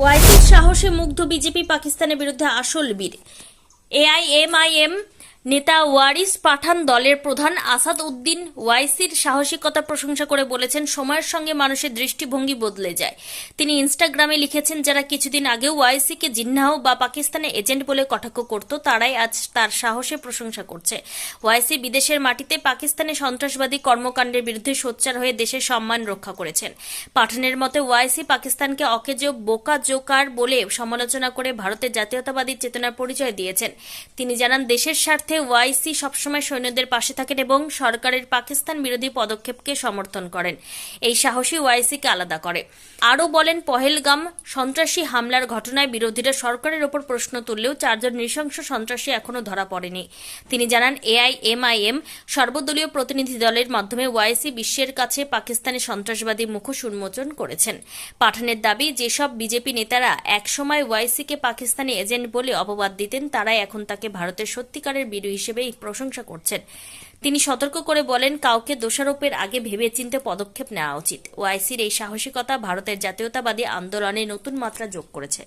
ওয়াইসির সাহসে মুগ্ধ বিজেপি পাকিস্তানের বিরুদ্ধে আসল বীর। এআইএমআইএম নেতা ওয়ারিস পাঠান দলের প্রধান আসাদ উদ্দিন ওয়াইসির সাহসিকতা প্রশংসা করে বলেছেন, সময়ের সঙ্গে মানুষের দৃষ্টিভঙ্গি বদলে যায়। তিনি ইনস্টাগ্রামে লিখেছেন, যারা কিছুদিন আগেও ওয়াইসিকে জিন্নাহ বা পাকিস্তানে এজেন্ট বলে কটাক্ষ করত, তারাই আজ তার সাহসে প্রশংসা করছে। ওয়াইসি বিদেশের মাটিতে পাকিস্তানে সন্ত্রাসবাদী কর্মকাণ্ডের বিরুদ্ধে সোচ্চার হয়ে দেশের সম্মান রক্ষা করেছেন। পাঠানের মতে, ওয়াইসি পাকিস্তানকে অকেজো বোকা জোকার বলে সমালোচনা করে ভারতের জাতীয়তাবাদী চেতনার পরিচয় দিয়েছেন। তিনি জানান, দেশের স্বার্থে ওয়াইসি সবসময় সৈন্যদের পাশে থাকেন এবং সরকারের পাকিস্তান বিরোধী পদক্ষেপকে সমর্থন করেন। এই সাহসী ওয়াইসিকে আলাদা করে। আরও বলেন, পহেলগাম সন্ত্রাসী হামলার ঘটনায় বিরোধীরা সরকারের ওপর প্রশ্ন তুললেও চারজন নৃশংস সন্ত্রাসী এখনও ধরা পড়েনি। তিনি জানান, এআইএমআইএম সর্বদলীয় প্রতিনিধি দলের মাধ্যমে ওয়াইসি বিশ্বের কাছে পাকিস্তানের সন্ত্রাসবাদী মুখোশ উন্মোচন করেছেন। পাঠানের দাবি, যেসব বিজেপি নেতারা একসময় ওয়াইসিকে পাকিস্তানি এজেন্ট বলে অপবাদ দিতেন, তারাই এখন তাকে ভারতের সত্যিকারের বীর হিসেবেই প্রশংসা করছেন। তিনি সতর্ক করে বলেন, কাউকে দোষারোপের আগে ভেবে চিনতে পদক্ষেপ নেওয়া উচিত। ওআইসির এই সাহসিকতা ভারতের জাতীয়তাবাদী আন্দোলনে নতুন মাত্রা যোগ করেছে।